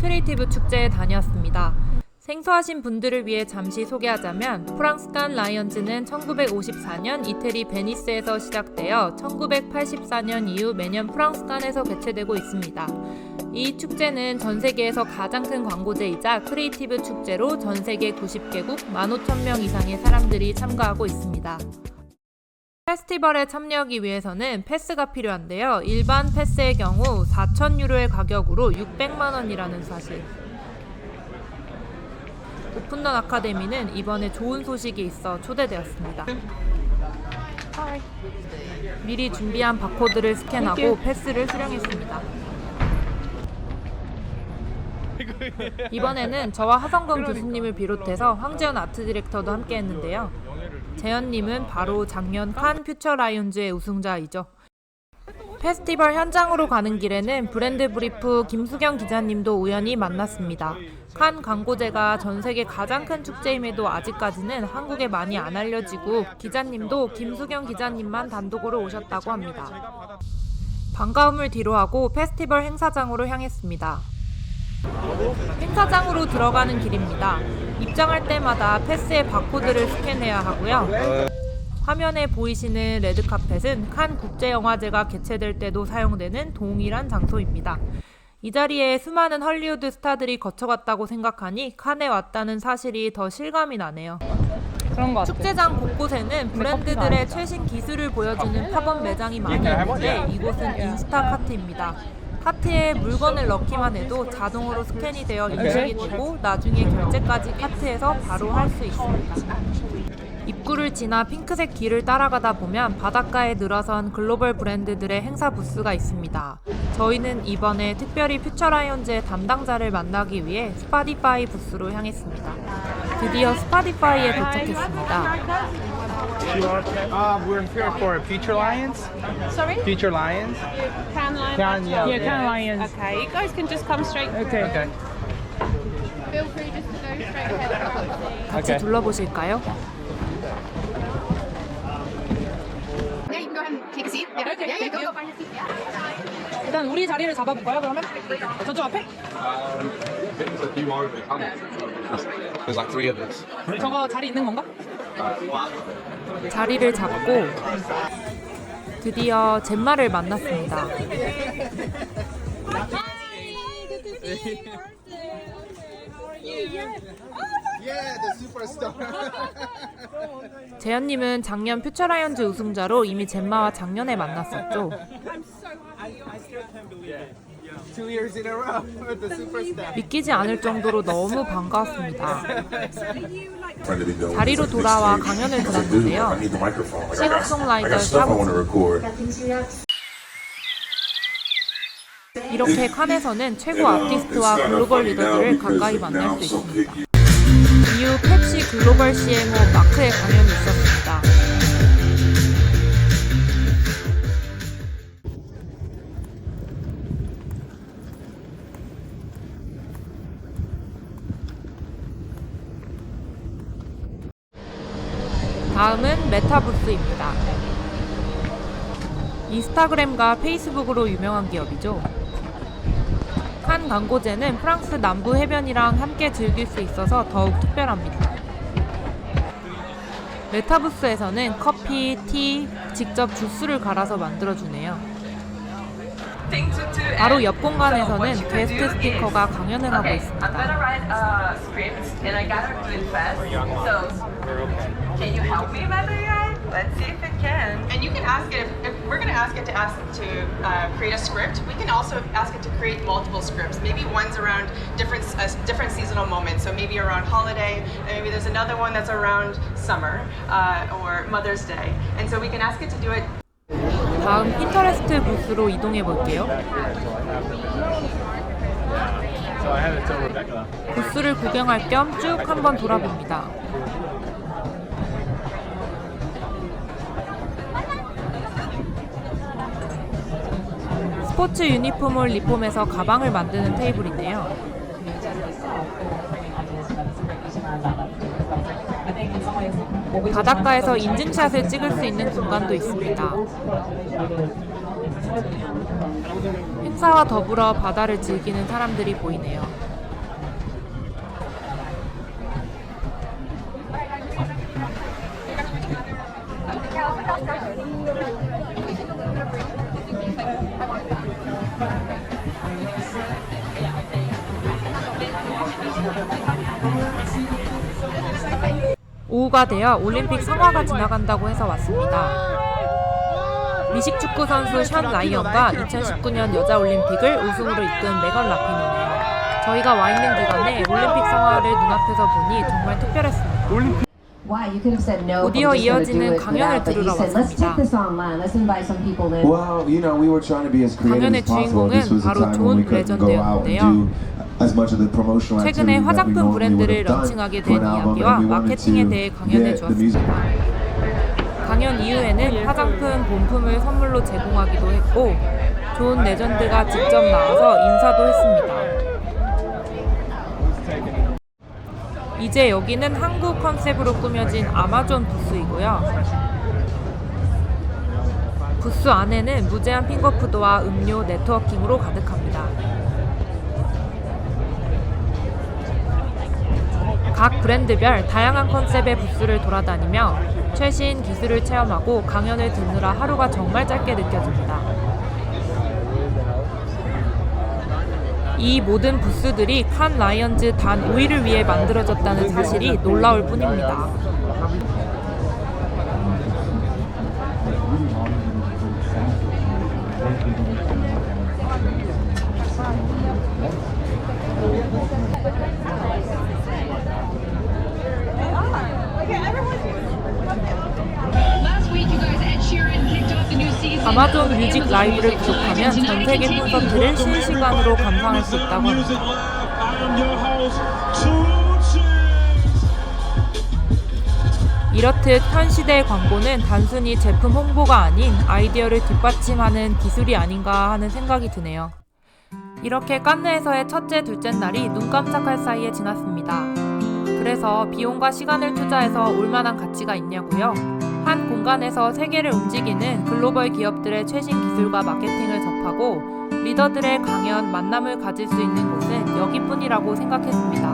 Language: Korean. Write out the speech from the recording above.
크리에이티브 축제에 다녀왔습니다. 생소하신 분들을 위해 잠시 소개하자면 프랑스칸 라이언즈는 1954년 이태리 베니스에서 시작되어 1984년 이후 매년 프랑스칸에서 개최되고 있습니다. 이 축제는 전 세계에서 가장 큰 광고제이자 크리에이티브 축제로 전 세계 90개국 15,000명 이상의 사람들이 참가하고 있습니다. 페스티벌에 참여하기 위해서는 패스가 필요한데요. 일반 패스의 경우 4,000유로의 가격으로 600만 원이라는 사실. 오픈런 아카데미는 이번에 좋은 소식이 있어 초대되었습니다. 미리 준비한 바코드를 스캔하고 패스를 수령했습니다. 이번에는 저와 하성건 교수님을 비롯해서 황재현 아트 디렉터도 함께 했는데요. 재현님은 바로 작년 칸 퓨처 라이온즈의 우승자이죠. 페스티벌 현장으로 가는 길에는 브랜드 브리프 김수경 기자님도 우연히 만났습니다. 칸 광고제가 전 세계 가장 큰 축제임에도 아직까지는 한국에 많이 안 알려지고 기자님도 김수경 기자님만 단독으로 오셨다고 합니다. 반가움을 뒤로하고 페스티벌 행사장으로 향했습니다. 행사장으로 들어가는 길입니다. 입장할 때마다 패스의 바코드를 스캔해야 하고요. 화면에 보이시는 레드카펫은 칸 국제영화제가 개최될 때도 사용되는 동일한 장소입니다. 이 자리에 수많은 헐리우드 스타들이 거쳐갔다고 생각하니 칸에 왔다는 사실이 더 실감이 나네요. 그런 거 같아. 축제장 곳곳에는 브랜드들의 최신 기술을 보여주는 팝업 매장이 많이 있는데 이곳은 인스타 카트입니다. 카트에 물건을 넣기만 해도 자동으로 스캔이 되어 인식이 되고 나중에 결제까지 카트에서 바로 할 수 있습니다. 입구를 지나 핑크색 길을 따라가다 보면 바닷가에 늘어선 글로벌 브랜드들의 행사 부스가 있습니다. 저희는 이번에 특별히 퓨처라이온즈의 담당자를 만나기 위해 스파디파이 부스로 향했습니다. 드디어 스파디파이에 도착했습니다. Uh, we're here for Future Lions. Sorry? Future Lions. Can line. Can, yeah. Yeah, of lions. Okay, you guys can just come straight. Okay. Okay. Feel free just to go straight ahead. 같이 Okay. 둘러보실까요? Yeah, you can go ahead and take a seat. Yeah, Okay, yeah, yeah thank go, you. go find a seat. Yeah. 일단 우리 자리를 잡아볼까요? 그러면 저쪽 앞에? There's like three of us. 저거 자리 있는 건가? 자리를 잡고 드디어 젠마를 만났습니다. 재현님은 작년 퓨처라이언즈 우승자로 이미 젠마와 작년에 만났었죠. 믿기지 않을 정도로 너무 반가웠습니다. 자리로 돌아와 강연을 들었는데요. To record. 이렇게 칸에서는 최고 아티스트와 글로벌 리더들을 가까이 만날 수 있습니다. 이후 펩시 글로벌 CMO 마크의 강연이 있었습니다. 다음은 메타부스입니다. 인스타그램과 페이스북으로 유명한 기업이죠. 칸 광고제는 프랑스 남부 해변이랑 함께 즐길 수 있어서 더욱 특별합니다. 메타부스에서는 커피, 티, 직접 주스를 갈아서 만들어주네요. 바로 옆 공간에서는 게스트 스피커가 강연을 하고 있습니다. gonna write a script and I gotta do it fast. So, can you help me, Mother Guy? Let's see if it can. And you can ask it if, if we're going to ask it to ask to uh, create a script. We can also ask it to create multiple scripts. Maybe one's around different uh, different seasonal moments. So maybe around holiday, and maybe there's another one that's around summer uh, or Mother's Day. And so we can ask it to do it 다음 핀터레스트 부스로 이동해 볼게요. So I had to tell Rebecca. 부스를 구경할 겸 쭉 한번 돌아봅니다. 스포츠 유니폼을 리폼해서 가방을 만드는 테이블인데요. 바닷가에서 인증샷을 찍을 수 있는 공간도 있습니다. 행사와 더불어 바다를 즐기는 사람들이 보이네요. 오후가 되어 올림픽 성화가 지나간다고 해서 왔습니다. 미식축구 선수 션 라이언과 2019년 여자 올림픽을 우승으로 이끈 메건 라핀이네요. 저희가 와 있는 기간에 올림픽 성화를 눈앞에서 보니 정말 특별했습니다. Why? You could have said no. 곧이어 but we're just gonna 이어지는 do it 강연을 without, but you 들으러 said, let's 왔습니다. take this online. Let's invite some people in. Well, you know, we were trying to be as creative 강연의 as possible. This was a 주인공은 time when we 바로 couldn't go out and do as much of the promotional 최근에 activity that we 화장품 normally would 브랜드를 have done 런칭하게 for 된 an album, 이야기와 and we wanted 마케팅에 to 대해 강연해 get the music. 주었습니다. 강연 이후에는 화장품 본품을 선물로 제공하기도 했고 좋은 레전드가 직접 나와서 인사도 했습니다. 이제 여기는 한국 컨셉으로 꾸며진 아마존 부스이고요. 부스 안에는 무제한 핑거푸드와 음료 네트워킹으로 가득합니다. 각 브랜드별 다양한 컨셉의 부스를 돌아다니며 최신 기술을 체험하고 강연을 듣느라 하루가 정말 짧게 느껴집니다. 이 모든 부스들이 칸 라이언즈 단 5일을 위해 만들어졌다는 사실이 놀라울 뿐입니다. 아마존 뮤직 라이브를 구독하면 전 세계 콘서트를 실시간으로 감상할 수 있다고 합니다. 이렇듯 현 시대의 광고는 단순히 제품 홍보가 아닌 아이디어를 뒷받침하는 기술이 아닌가 하는 생각이 드네요. 이렇게 깐느에서의 첫째, 둘째 날이 눈 깜짝할 사이에 지났습니다. 그래서 비용과 시간을 투자해서 올만한 가치가 있냐고요? 한 공간에서 세계를 움직이는 글로벌 기업들의 최신 기술과 마케팅을 접하고 리더들의 강연, 만남을 가질 수 있는 곳은 여기뿐이라고 생각했습니다.